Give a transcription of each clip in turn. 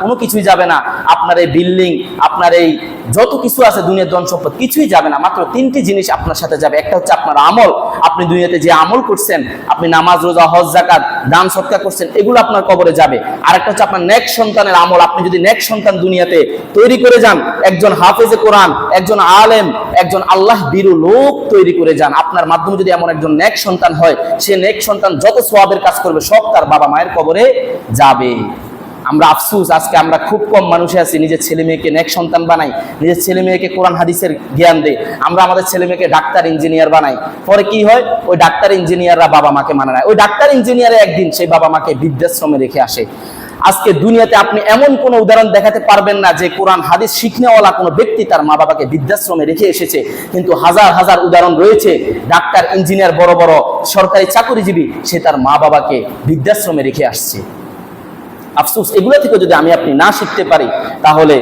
কোনো কিছুই যাবে না। আপনার এই বিল্ডিং আপনার এই যত কিছু আছে দুনিয়ার ধন সম্পদ, কিছুই যাবে না। মাত্র তিনটি জিনিস আপনার সাথে যাবে। একটা হচ্ছে আপনার আমল। আপনি দুনিয়াতে যে আমল করছেন, আপনি নামাজ, রোজা, হজ জাকাত দান, সৎকার করছেন, এগুলো আপনার কবরে যাবে। আর একটা হচ্ছে আপনার নেক সন্তানের আমল। আপনি যদি নেক সন্তান দুনিয়াতে তৈরি করে যান, একজন হাফেজে কোরআন, একজন আলেম, একজন আল্লাহ বিরু লোক তৈরি করে যান, আপনার মাধ্যমে যদি এমন একজন নেক সন্তান হয়, সে নেক সন্তান যত সোয়াবের কাজ করবে, সব তার বাবা মায়ের কবরে যাবে। আমরা আফসুস, আজকে আমরা খুব কম মানুষে আছি, নিজের ছেলে মেয়েকে নেক সন্তান বানাই, নিজের ছেলে মেয়েকে কোরআন, হাদিসের জ্ঞান দেয় আমরা আমাদের ছেলে মেয়েকে ডাক্তার, ইঞ্জিনিয়ার বানাই। পরে কি হয়? ওই ডাক্তার, ইঞ্জিনিয়াররা বাবা মাকে মানে নেয় ওই ডাক্তার, ইঞ্জিনিয়ারে একদিন সেই বাবা মাকে বৃদ্ধাশ্রমে রেখে আসে। আজকে দুনিয়াতে আপনি এমন কোনো উদাহরণ দেখাতে পারবেন না যে কোরআন, হাদিস শিখনেওয়ালা কোনো ব্যক্তি তার মা বাবাকে বৃদ্ধাশ্রমে রেখে এসেছে। কিন্তু হাজার হাজার উদাহরণ রয়েছে। ডাক্তার, ইঞ্জিনিয়ার, বড় বড় সরকারি চাকরিজীবী, সে তার মা বাবাকে বৃদ্ধাশ্রমে রেখে আসছে। আফসোস, এগুলো থেকে যদি আমি আপনি না শিখতে পারি, তাহলে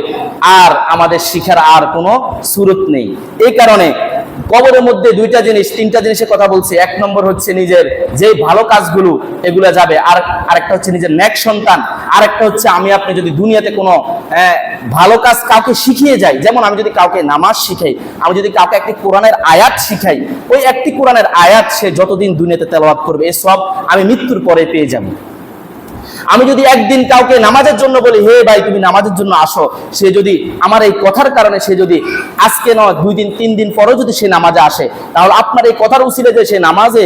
আর আমাদের শিখার আর কোনো সুরত নেই। এই কারণে কবরের মধ্যে দুইটা জিনিস, তিনটা জিনিসের কথা বলছি। এক নম্বর হচ্ছে নিজের যে ভালো কাজগুলো, এগুলো যাবে। আর আরেকটা হচ্ছে নিজের ন্যাক সন্তান। আরেকটা হচ্ছে আমি আপনি যদি দুনিয়াতে কোনো ভালো কাজ কাউকে শিখিয়ে যাই, যেমন আমি যদি কাউকে নামাজ শিখাই, আমি যদি কাউকে একটি কোরআনের আয়াত শিখাই, ওই একটি কোরআনের আয়াত সে যতদিন দুনিয়াতে তেলাওয়াত করবে, এ সব আমি মৃত্যুর পরে পেয়ে যাব। আমি যদি একদিন কাউকে নামাজের জন্য বলি, হে ভাই, তুমি নামাজের জন্য আসো। সে যদি আমার এই কথার কারণে সে যদি আজকে নয়, দুই দিন, তিন দিন পরও যদি সে নামাজে আসে, তাহলে আপনার এই কথার উচিলে যে সে নামাজে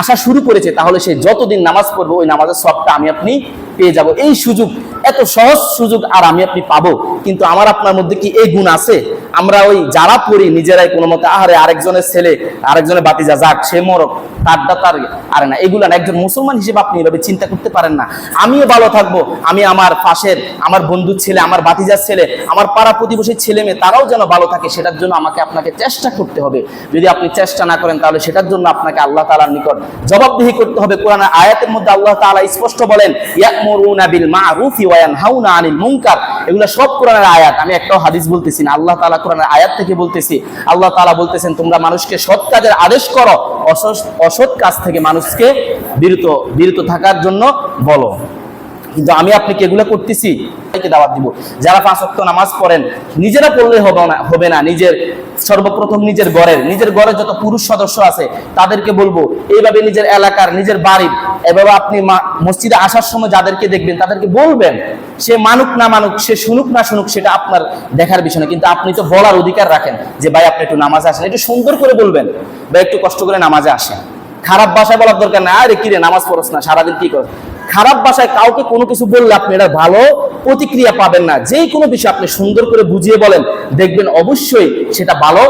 আসা শুরু করেছে, তাহলে সে যতদিন নামাজ পড়বে, ওই নামাজের সবটা আমি আপনি পেয়ে যাব। এই সুযোগ এত সহজ সুযোগ আর আমি আপনি পাবো। কিন্তু আমার আপনার মধ্যে কি এই গুণ আছে? আমরা ওই যারা পড়ি, নিজেরাই কোনো মতে, আহারে, আরেকজনের ছেলে, আরেকজনের বাতিজা, যাক, সে মরক তারটা তার আরে না। এগুলো না, একজন মুসলমান হিসেবে আপনি এভাবে চিন্তা করতে পারেন না। আমিও ভালো থাকব। আমি আমার পাশের, আমার বন্ধুর ছেলে, আমার বাতিজার ছেলে, আমার পাড়া প্রতিবেশীর ছেলে মেয়ে, তারাও যেন ভালো থাকে, সেটার জন্য আমাকে আপনাকে চেষ্টা করতে হবে। যদি আপনি চেষ্টা না করেন, তাহলে সেটার জন্য আপনাকে আল্লাহ তাআলার নিকট জবাবদিহি করতে হবে। কোরআনের আয়াতের মধ্যে আল্লাহ তাআলা স্পষ্ট বলেন, ইয়ামুরুনা বিল মা'রুফি ওয়া ইয়ানহাউনা আনিল মুনকার এগুলো সব কোরআনের আয়াত। আমি একটাও হাদিস বলতেছি না। আল্লাহ তালা কোরআনের আয়াত থেকে বলতেছি। আল্লাহ তালা বলতেছেন, তোমরা মানুষকে সৎ কাজের আদেশ করো। অসৎ অসৎ কাজ থেকে মানুষকে বিরত বিরত থাকার জন্য বলো। কিন্তু আমি আপনি কি এগুলো করতেছি সবাইকে দাওয়াত দিব। যারা পাঁচ ওয়াক্ত নামাজ পড়েন, নিজেরা পড়লে হবে না হবে না। নিজের সর্বপ্রথম নিজের ঘরের, নিজের ঘরে যত পুরুষ সদস্য আছে, তাদেরকে বলব, এইভাবে নিজের এলাকার, নিজের বাড়ির, এভাবে আপনি মসজিদে আসার সময় যাদেরকে দেখবেন, তাদেরকে বলবেন, সে মানুক না মানুক, সে শুনুক না শুনুক, সেটা আপনার দেখার বিষয় না। কিন্তু আপনি তো বলার অধিকার রাখেন যে, ভাই, আপনি একটু নামাজে আসেন। একটু সুন্দর করে বলবেন বা একটু কষ্ট করে নামাজে আসেন। খারাপ ভাষায় বলার দরকার নাই, আরে কিরে নামাজ পড়স না, সারাদিন কি কর খারাপ ভাষায় কাউকে কোনো কিছু বললে আপনি এটা ভালো প্রতিক্রিয়া পাবেন না। যে কোনো বিষয় আপনি সুন্দর করে বুঝিয়ে বলেন, দেখবেন অবশ্যই সেটা ভালো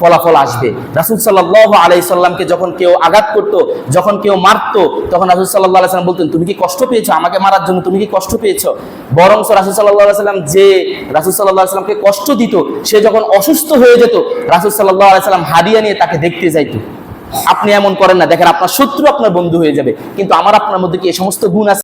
ফলাফল আসবে। রাসুল সাল্লাহ আলাই সাল্লামকে যখন কেউ আঘাত করতো, যখন কেউ মারতো, তখন রাসুল সাল্লাহ আলাইসাল্লাম বলতেন, তুমি কি কষ্ট পেয়েছ? আমাকে মারার জন্য তুমি কি কষ্ট পেয়েছ? বরং রাসুল সাল্লাহ সাল্লাম যে রাসুল সাল্লাহ সাল্লামকে কষ্ট দিত, সে যখন অসুস্থ হয়ে যেত, রাসুল সাল্লাহ আলাইসাল্লাম হারিয়ে নিয়ে তাকে দেখতে যাইতো। আপনি এমন করেন না। দেখেন, আপনার শত্রু আপনার বন্ধু হয়ে যাবে। কিন্তু আমার আপনার মধ্যে কি এই সমস্ত গুণ আছে?